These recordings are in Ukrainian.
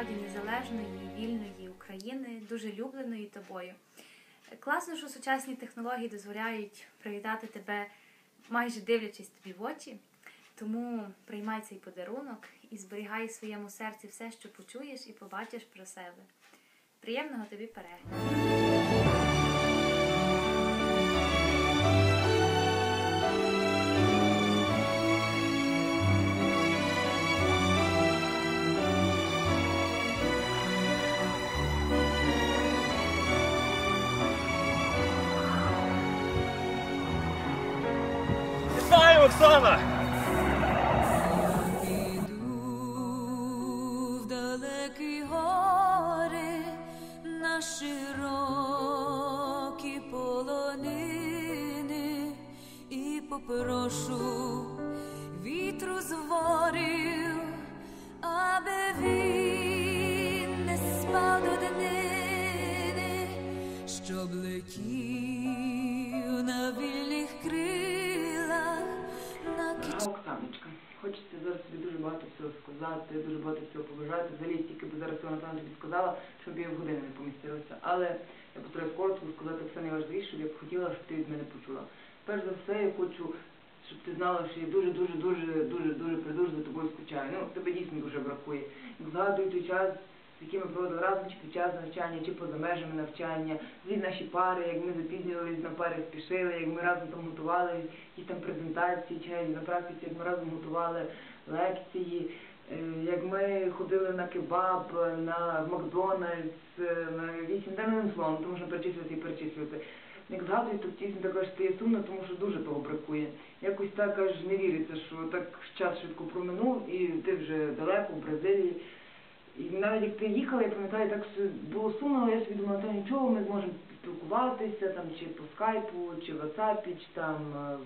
справді незалежної, вільної України, дуже любленої тобою. Класно, що сучасні технології дозволяють привітати тебе, майже дивлячись тобі в очі. Тому приймай цей подарунок і зберігай в своєму серці все, що почуєш і побачиш про себе. Приємного тобі перегляду! Оксана! Іду в далекі гори на широкі полонини і попрошу вітру з ворів, аби він не спав до днини, щоб летів зараз тобі дуже багато всього сказати, дуже багато всього побажати. Взагалі стільки би зараз всього Наталя тобі сказала, щоб я в годину не помістилася. Але я постараюсь коротко сказати все найважливіше, що я б хотіла, щоб ти від мене почула. Перш за все, я хочу, щоб ти знала, що я дуже, дуже, дуже, дуже, дуже придуже за тобою скучаю. Ну, тебе дійсно дуже бракує. Згадую той час, з яким ми проводили разом, чи під час навчання, чи поза межами навчання, зі наші пари, як ми запізнювалися на пари, спішили, як ми разом там готували якісь там презентації, чи на практиці, як ми разом готували лекції, е, як ми ходили на кебаб, на Макдональдс, е, на вісім денним словом, тому що перечислювати і перечислювати. Як згадую, то дійсно також стає сумно, тому що дуже того бракує. Якось так аж не віриться, що так час швидко проминув, і ти вже далеко, в Бразилії. І навіть як ти їхала, я пам'ятаю, так було сумно, але я собі думала, та нічого, ми зможемо спілкуватися там чи по скайпу, чи в WhatsApp, чи там е,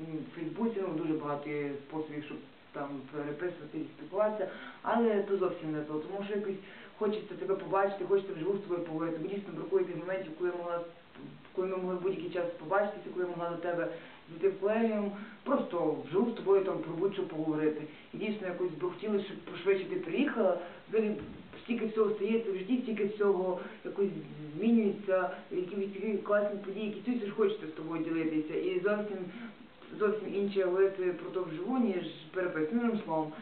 в Фейсбуці, ну дуже багато способів, щоб там переписувати і спілкуватися, але то зовсім не то, тому що якось хочеться тебе побачити, хочеться вживу з тобою поговорити. Бо дійсно бракує тих моментів, коли могла коли ми могли будь-який час побачитися, коли я могла до тебе зайти в колегіум, просто вживу з тобою там про будь-що поговорити. І дійсно якось би хотілося, щоб пошвидше ти приїхала, взагалі стільки всього стається в житті, стільки всього якось змінюється, якісь класні події, які ж хочеться з тобою ділитися. І зовсім зовсім інше говорити про то вживу, ніж переписаним словом.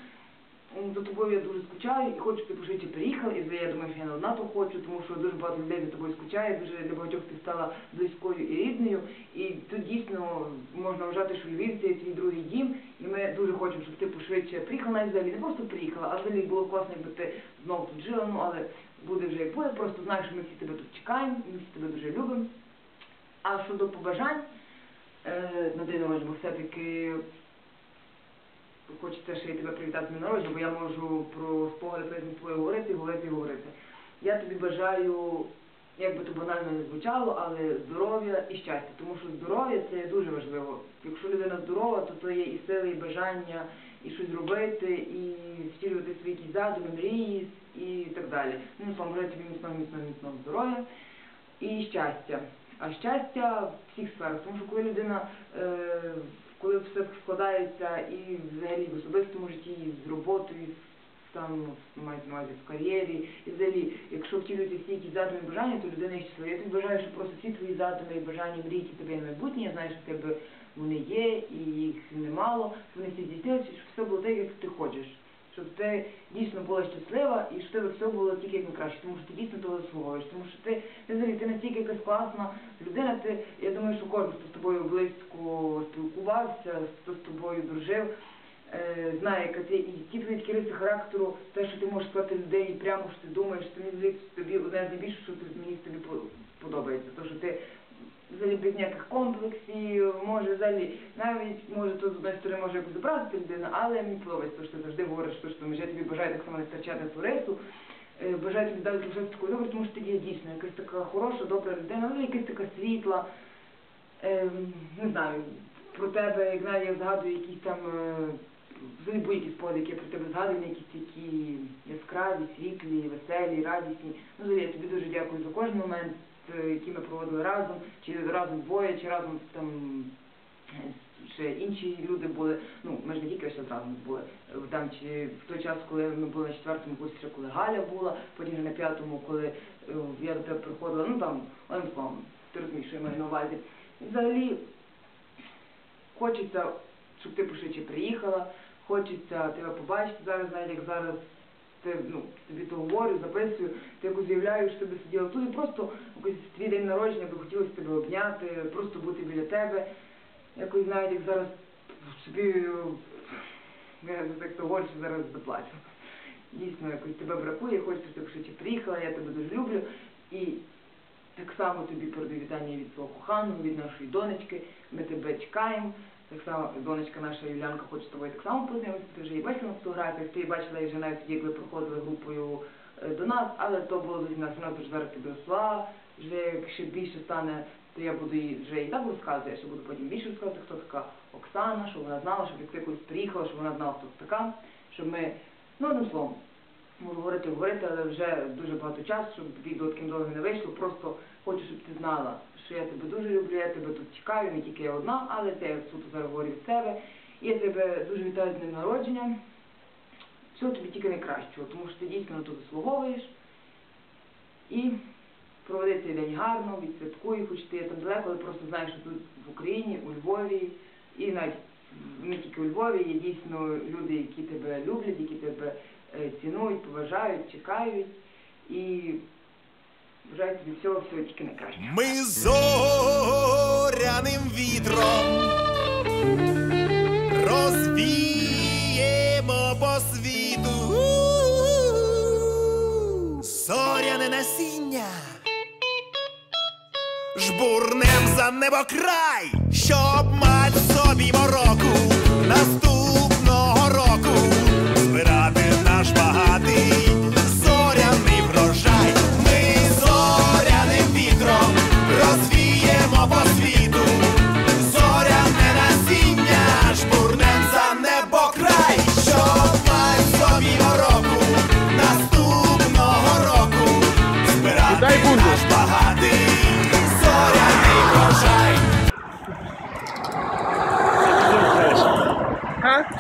За тобою я дуже скучаю і хочу, щоб ти пошвидше приїхала, і я думаю, що я не одна то хочу, тому що дуже багато людей за тобою скучає, дуже для багатьох ти стала близькою і рідною. І тут дійсно можна вважати, що Львів це твій другий дім, і ми дуже хочемо, щоб ти пошвидше приїхала навіть взагалі, не просто приїхала, а взагалі було класно, якби ти знову тут жила, ну але буде вже як буде, просто знаєш, що ми всі тебе тут чекаємо, ми всі тебе дуже любимо. А щодо побажань на день народження, все-таки хочеться ще й тебе привітати на народження, бо я можу про спогади твої говорити, говорити і говорити. Я тобі бажаю, як би то банально не звучало, але здоров'я і щастя, тому що здоров'я це дуже важливо. Якщо людина здорова, то то є і сили, і бажання, і щось робити, і втілювати свої якісь задуми, мрії і так далі. Ну, словом, бажаю тобі міцного, міцного, міцного здоров'я і щастя. А щастя в всіх сферах, тому що коли людина, е, коли все складається і взагалі в особистому житті, і з роботою, там мається на в кар'єрі, і взагалі, якщо втілюються всі якісь задуми і бажання, то людина є щаслива. Я тобі бажаю, щоб просто всі твої задуми і бажання, мрії, які тебе є майбутнє, я знаю, що в тебе вони є, і їх немало, вони всі здійснилися, щоб все було так, як ти хочеш щоб ти дійсно була щаслива і щоб тебе все було тільки як найкраще, тому що ти дійсно того заслуговуєш, тому що ти, ти взагалі ти настільки якась класна людина, ти, я думаю, що кожен, хто з тобою близько спілкувався, хто з тобою дружив, е, знає, яка ти і ті твої такі риси характеру, те, що ти можеш сказати людині прямо, що ти думаєш, що мені тобі одне з найбільших, що тобі- мені тобі по- подобається, то що ти взагалі без ніяких комплексів, може взагалі, навіть може тут з одної сторони може якось образити людина, але мені подобається, що ти завжди говориш, що я тобі бажаю так само не втрачати ту рису. е, Бажаю тобі далі щось такою добре, тому що ти є дійсно якась така хороша, добра людина, ну якась така світла. Ем, не знаю, про тебе, як знаю, я згадую якісь там е, взагалі будь-які спогади, які я про тебе згадую, якісь такі яскраві, світлі, веселі, радісні. Ну, я тобі дуже дякую за кожен момент, е, який ми проводили разом, чи разом двоє, чи разом там ще інші люди були. Ну, ми ж не тільки ще одразу були. Е, Там чи в той час, коли ми були на четвертому курсі, коли Галя була, потім на п'ятому, коли е, я до тебе приходила, ну там, одним словом, ти розумієш, що я маю на увазі. І взагалі хочеться, щоб ти пошвидше приїхала, хочеться тебе побачити зараз, навіть як зараз ти, ну, тобі то говорю, записую, ти якось уявляєш, що ти сиділа тут і просто якось твій день народження би хотілося тебе обняти, просто бути біля тебе. Якось навіть як зараз собі я так то говорю, що зараз заплачу. Дійсно, якось тебе бракує, хочеться, щоб ти приїхала, я тебе дуже люблю. І так само тобі передаю вітання від свого коханого, від нашої донечки. Ми тебе чекаємо. Так само донечка наша Юлянка хоче з тобою так само познайомитися. Ти вже її бачила на фотографіях, ти її бачила вже навіть тоді, як ви проходили групою е, до нас, але то було зовсім нас. Вона дуже зараз підросла. Вже як ще більше стане, то я буду їй вже і так розказувати, я ще буду потім більше розказувати, хто така Оксана, щоб вона знала, щоб як ти колись приїхала, щоб вона знала, хто така, щоб ми, ну одним словом, можу говорити, говорити, але вже дуже багато часу, щоб відео таким довгим не вийшло. Просто хочу, щоб ти знала, що я тебе дуже люблю, я тебе тут чекаю, не тільки я одна, але це я суто зараз говорю від себе. Я тебе дуже вітаю з днем народження. Всього тобі тільки найкращого, тому що ти дійсно на то заслуговуєш. І проведи цей день гарно, відсвяткуй, хоч ти там далеко, але просто знаєш, що тут в Україні, у Львові, і навіть не тільки у Львові, є дійсно люди, які тебе люблять, які тебе цінують, поважають, чекають. І бажаю тобі всього, всього тільки найкращого. Ми зоряним вітром розвіємо по світу зоряне насіння, жбурнем за небокрай, щоб мать собі мороку наступного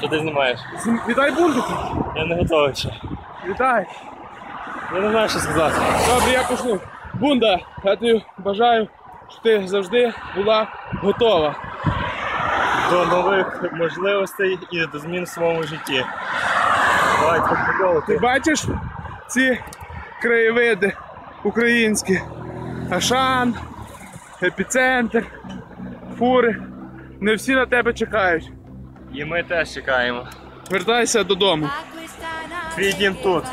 Що ти знімаєш? Ти Вітай бундуку. Я не готовий ще. Вітай. Я не знаю, що сказати. Добре, я почну. Бунда, я тобі бажаю, щоб ти завжди була готова. До нових можливостей і до змін в своєму житті. Давай Ти подякувати. бачиш ці краєвиди українські? Ашан, епіцентр, фури. Не всі на тебе чекають. І ми теж чекаємо. Вертайся додому. Твій дім тут.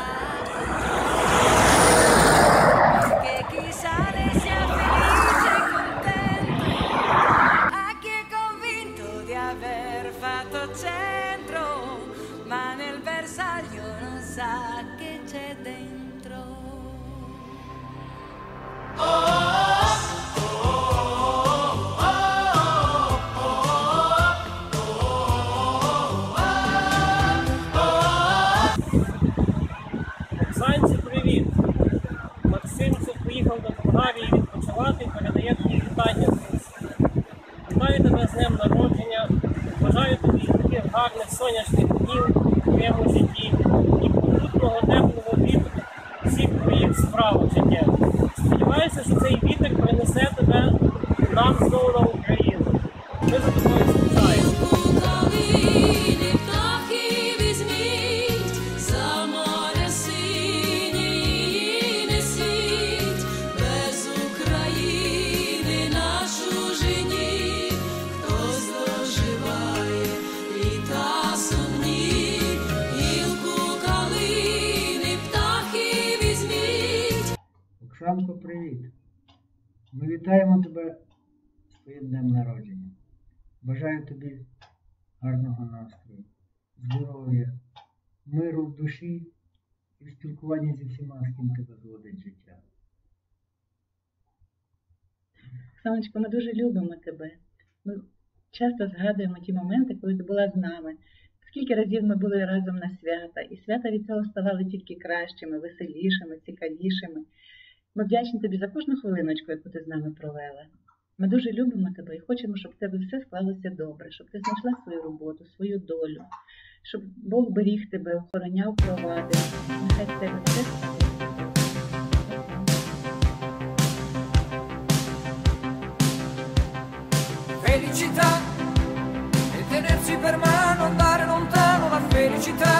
Вітаю тебе з днем народження, бажаю тобі таких гарних сонячних днів у твоєму житті і попутного теплого вітру всіх твоїх справ життєвих. Сподіваюся, що цей вітер принесе тебе нам знову на Україну. Ми за тобою вітаємо тебе з твоїм днем народження. Бажаю тобі гарного настрою, здоров'я, миру в душі і в спілкуванні зі всіма, з ким тебе зводить життя. Сонечко, ми дуже любимо тебе. Ми часто згадуємо ті моменти, коли ти була з нами. Скільки разів ми були разом на свята, і свята від цього ставали тільки кращими, веселішими, цікавішими. Ми вдячні тобі за кожну хвилиночку, яку ти з нами провела. Ми дуже любимо тебе і хочемо, щоб в тебе все склалося добре, щоб ти знайшла свою роботу, свою долю, щоб Бог беріг тебе, охороняв, провадив. Нехай в тебе все. Felicità e tenersi per mano, andare lontano la felicità.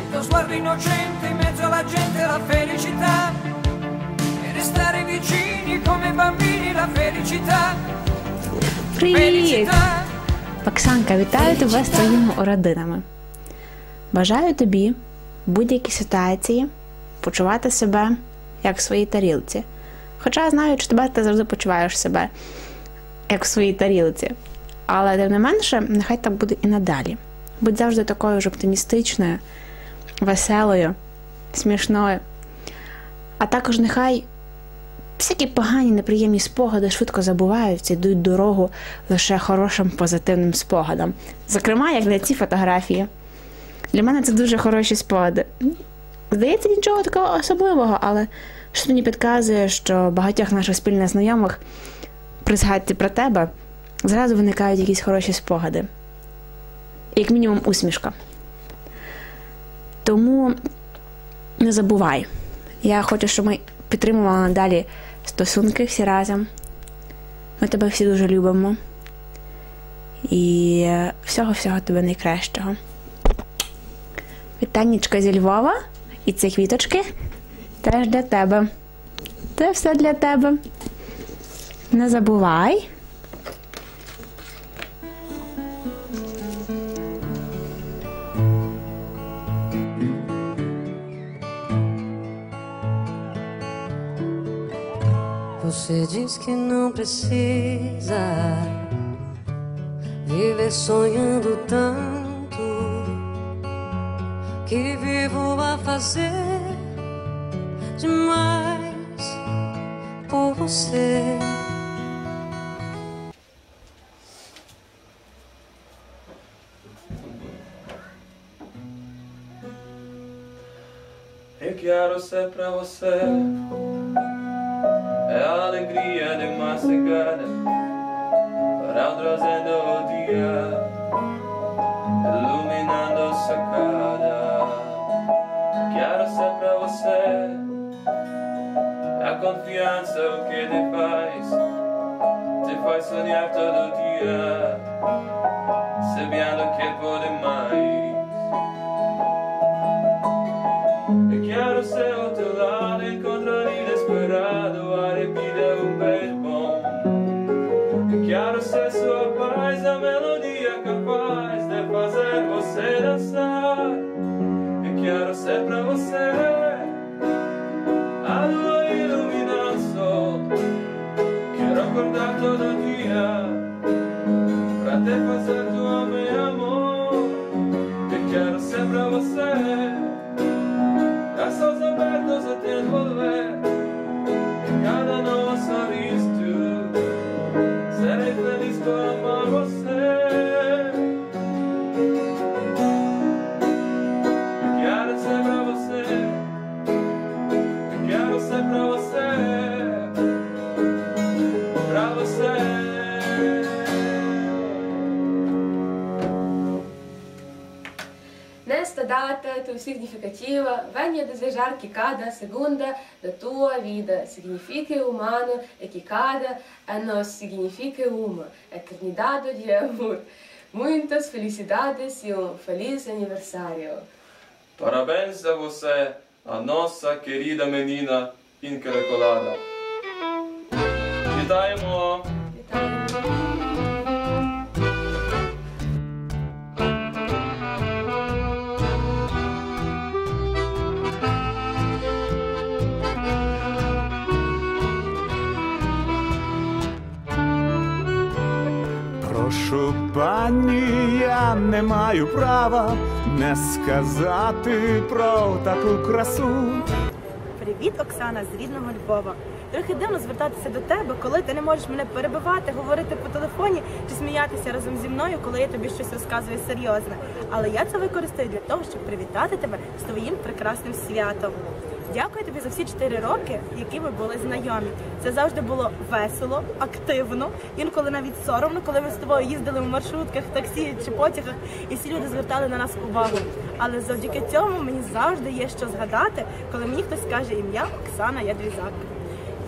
Il tuo sguardo innocente in mezzo alla gente la felicità. E restare vicini come bambini la felicità. Привіт! Felicità. Оксанка, вітаю тебе з твоїми родинами. Бажаю тобі в будь-якій ситуації почувати себе як в своїй тарілці. Хоча знаю, що тебе ти завжди почуваєш себе як в своїй тарілці. Але тим не менше, нехай так буде і надалі. Будь завжди такою ж оптимістичною, веселою, смішною. А також нехай всякі погані, неприємні спогади швидко забуваються, йдуть дорогу лише хорошим позитивним спогадом. Зокрема, як для ці фотографії. Для мене це дуже хороші спогади. Здається, нічого такого особливого, але що мені підказує, що багатьох наших спільних знайомих при згадці про тебе зразу виникають якісь хороші спогади. Як мінімум, усмішка. Тому не забувай. Я хочу, щоб ми підтримували надалі стосунки всі разом. Ми тебе всі дуже любимо. І всього-всього тебе найкращого. Вітаннячка зі Львова і ці квіточки теж для тебе. Це все для тебе. Не забувай. Você diz que não precisa viver sonhando tanto que vivo a fazer demais por você. Eu quero ser pra você É a alegria de madrugada Para trazendo o dia Iluminando a sacada Quero ser pra você A confiança o que te faz Te faz sonhar todo dia todo dia pra te fazer tua meu amor. Eu quero ser pra você. Braços abertos a te envolver cada novo sorriso Serei feliz por amar Data tão significativa vem a desejar que cada segunda da tua vida signifique humano e que cada ano signifique uma eternidade de amor. Muitas felicidades e um feliz aniversário. Parabéns a você, a nossa querida menina encaracolada. Te damos пані, я не маю права не сказати про таку красу. Привіт, Оксана з рідного Львова. Трохи дивно звертатися до тебе, коли ти не можеш мене перебивати, говорити по телефоні чи сміятися разом зі мною, коли я тобі щось розказую серйозне. Але я це використаю для того, щоб привітати тебе з твоїм прекрасним святом. Дякую тобі за всі чотири роки, які ми були знайомі. Це завжди було весело, активно, інколи навіть соромно, коли ми з тобою їздили в маршрутках, таксі чи потягах, і всі люди звертали на нас увагу. Але завдяки цьому мені завжди є що згадати, коли мені хтось каже ім'я Оксана Ядрізак.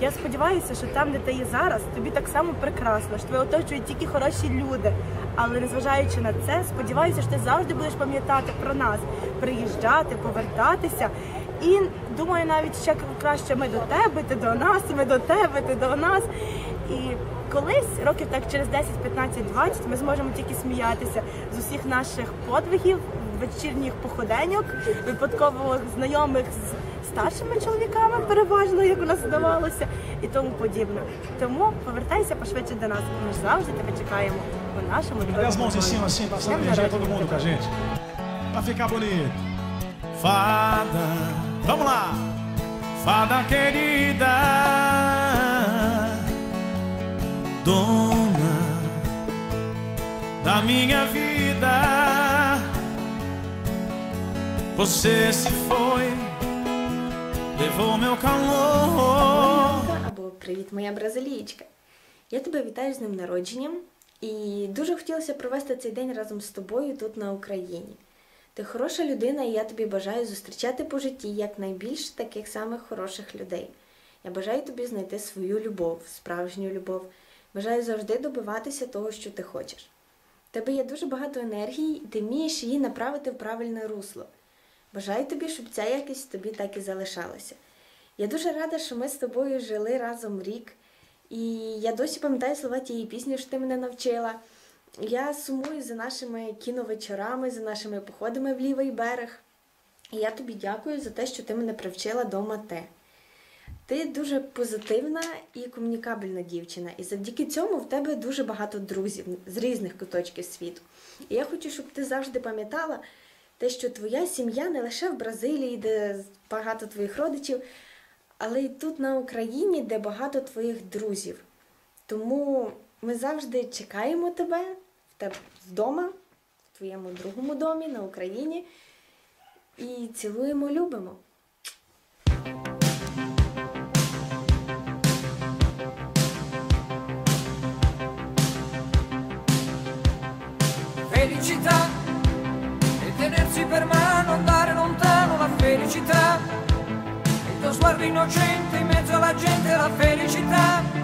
Я сподіваюся, що там, де ти є зараз, тобі так само прекрасно, що тебе оточують тільки хороші люди. Але незважаючи на це, сподіваюся, що ти завжди будеш пам'ятати про нас, приїжджати, повертатися. І думаю, навіть ще краще ми до тебе, ти до нас, ми до тебе, ти до нас. І колись, років так через 10, 15, 20, ми зможемо тільки сміятися з усіх наших подвигів, вечірніх походеньок, випадково знайомих з старшими чоловіками, переважно, як у нас здавалося, і тому подібне. Тому повертайся пошвидше до нас. Ми ж завжди тебе чекаємо у нашому Cadê as mãos em cima, assim, passando energia todo mundo com a gente? Pra ficar bonito. Fada, vamos lá. Fada querida, dona da minha vida. Você se foi, levou meu calor. Привіт, моя бразилієчка. Я тебе вітаю з днем народженням і дуже хотілося провести цей день разом з тобою тут на Україні. Ти хороша людина, і я тобі бажаю зустрічати по житті якнайбільше таких самих хороших людей. Я бажаю тобі знайти свою любов, справжню любов. Бажаю завжди добиватися того, що ти хочеш. В тебе є дуже багато енергії, і ти вмієш її направити в правильне русло. Бажаю тобі, щоб ця якість тобі так і залишалася. Я дуже рада, що ми з тобою жили разом рік, і я досі пам'ятаю слова тієї пісні, що ти мене навчила. Я сумую за нашими кіновечорами, за нашими походами в лівий берег. І я тобі дякую за те, що ти мене привчила до мате. Ти дуже позитивна і комунікабельна дівчина, і завдяки цьому в тебе дуже багато друзів з різних куточків світу. І я хочу, щоб ти завжди пам'ятала те, що твоя сім'я не лише в Бразилії, де багато твоїх родичів, але й тут на Україні, де багато твоїх друзів. Тому ми завжди чекаємо тебе тебе вдома, в твоєму другому домі на Україні. І цілуємо, любимо. Felicità e tenersi per mano, andare lontano la felicità. Il tuo sguardo innocente in mezzo alla gente la felicità.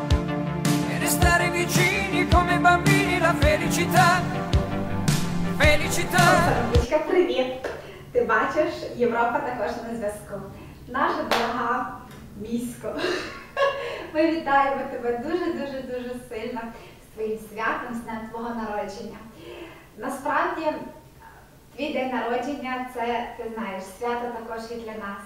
Felicità. Felicità. Дочка, привіт! Ти бачиш, Європа також на зв'язку. Наша дорога місько. Ми вітаємо тебе дуже-дуже дуже сильно з твоїм святом, з днем твого народження. Насправді, твій день народження це, ти знаєш, свято також і для нас.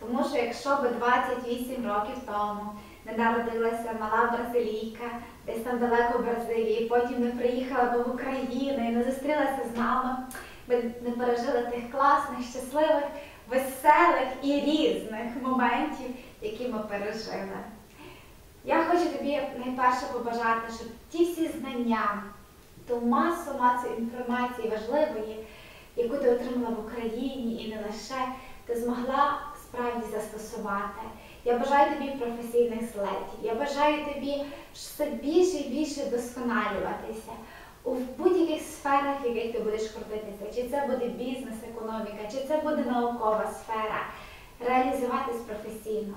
Тому що якщо би 28 років тому народилася мала бразилійка, десь там далеко в Бразилії, потім не приїхала Україну і не зустрілася з нами, ми не пережили тих класних, щасливих, веселих і різних моментів, які ми пережили. Я хочу тобі найперше побажати, щоб ті всі знання, ту масу, масу інформації важливої, яку ти отримала в Україні і не лише, ти змогла справді застосувати. Я бажаю тобі професійних злетів. Я бажаю тобі все більше і більше вдосконалюватися у будь-яких сферах, в яких ти будеш крутитися. Чи це буде бізнес, економіка, чи це буде наукова сфера, реалізуватись професійно.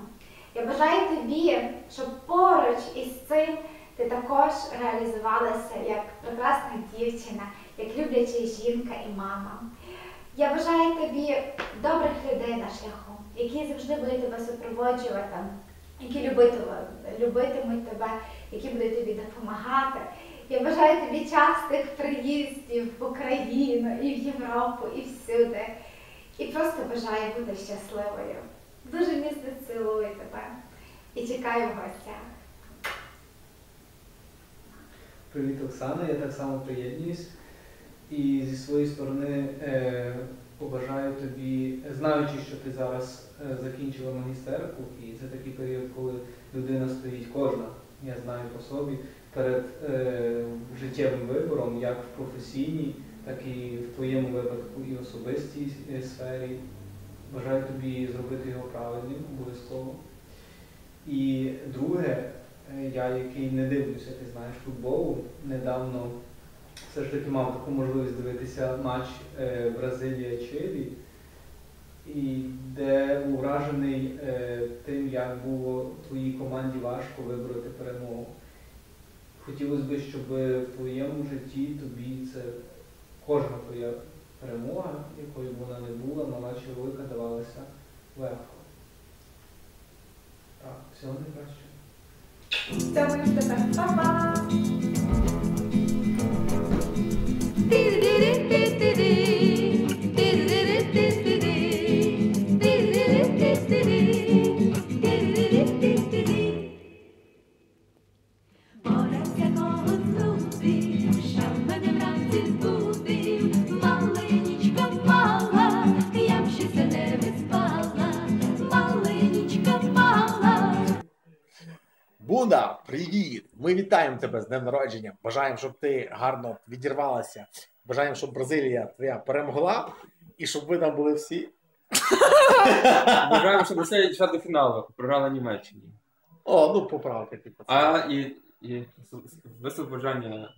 Я бажаю тобі, щоб поруч із цим ти також реалізувалася як прекрасна дівчина, як любляча жінка і мама. Я бажаю тобі добрих людей на шляху, які завжди будуть тебе супроводжувати, які любитимуть, тебе, які будуть тобі допомагати. Я бажаю тобі частих приїздів в Україну і в Європу, і всюди. І просто бажаю бути щасливою. Дуже міцно цілую тебе і чекаю в гостях. Привіт, Оксана. Я так само приєднуюсь. І зі своєї сторони е, побажаю тобі, знаючи, що ти зараз е, закінчила магістерку, і це такий період, коли людина стоїть кожна, я знаю по собі, перед е, життєвим вибором, як в професійній, так і в твоєму випадку і особистій е, сфері. бажаю тобі зробити його правильним обов'язково. І друге, я, який не дивлюся, ти знаєш, футболу, недавно все ж таки мав таку можливість дивитися матч е, Бразилія-Чилі, і де був вражений е, тим, як було твоїй команді важко вибороти перемогу. Хотілося б, щоб в твоєму житті тобі це кожна твоя перемога, якою б вона не була, мала чи велика, давалася легко. Так, всього найкращого. Цьому тебе. Па-па! Привіт! Ми вітаємо тебе з днем народження. Бажаємо, щоб ти гарно відірвалася. Бажаємо, щоб Бразилія твоя перемогла і щоб ви там були всі. Бажаємо, щоб досягли чвертьфіналу, програла Німеччині. О, ну поправки, типу. А і, і вислов бажання.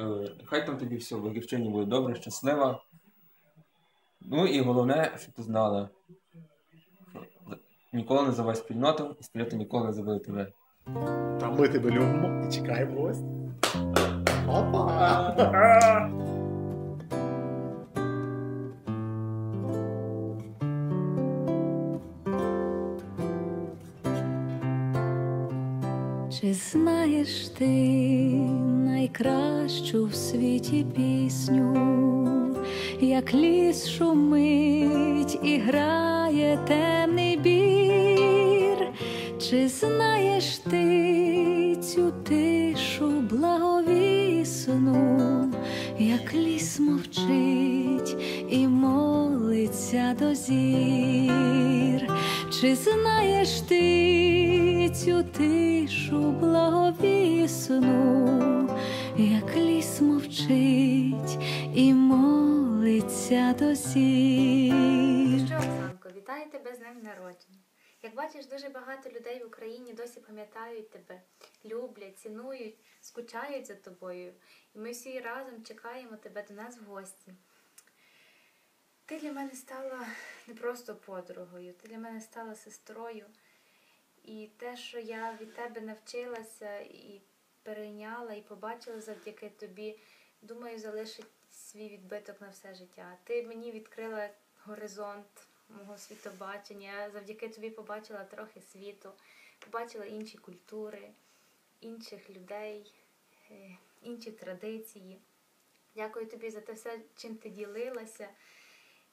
е, Хай там тобі все в Львівщині буде добре, щаслива. Ну і головне, щоб ти знала, ніколи не забувай спільноту, і спільнота ніколи не забуде тебе. Та ми тебе любимо і чекаємо гостя. Опа! Чи знаєш ти найкращу в світі пісню, як ліс шумить і грає темний? Чи знаєш ти цю тишу благовісну, як ліс мовчить і молиться до зір? Чи знаєш ти цю тишу благовісну, як ліс мовчить і молиться до зір? Що, Оксанко, вітаю тебе з днем народження. Як бачиш, дуже багато людей в Україні досі пам'ятають тебе, люблять, цінують, скучають за тобою. І ми всі разом чекаємо тебе до нас в гості. Ти для мене стала не просто подругою, ти для мене стала сестрою. І те, що я від тебе навчилася і перейняла, і побачила завдяки тобі, думаю, залишить свій відбиток на все життя. Ти мені відкрила горизонт мого світобачення. Я завдяки тобі побачила трохи світу, побачила інші культури, інших людей, е, інші традиції. Дякую тобі за те все, чим ти ділилася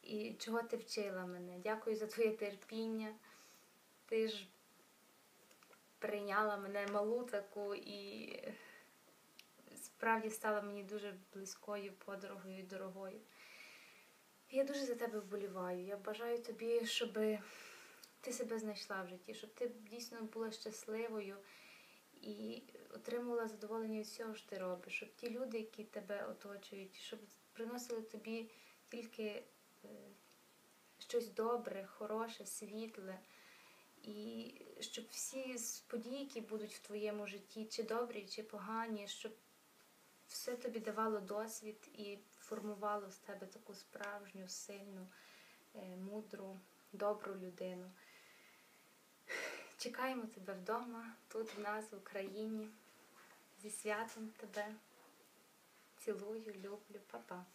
і чого ти вчила мене. Дякую за твоє терпіння. Ти ж прийняла мене малу таку і справді стала мені дуже близькою подругою і дорогою. Я дуже за тебе вболіваю. Я бажаю тобі, щоб ти себе знайшла в житті, щоб ти дійсно була щасливою і отримувала задоволення від всього, що ти робиш, щоб ті люди, які тебе оточують, щоб приносили тобі тільки е, щось добре, хороше, світле. І щоб всі події, які будуть в твоєму житті, чи добрі, чи погані, щоб все тобі давало досвід і формувало з тебе таку справжню, сильну, е, мудру, добру людину. Чекаємо тебе вдома, тут в нас, в Україні. Зі святом тебе. Цілую, люблю, па-па.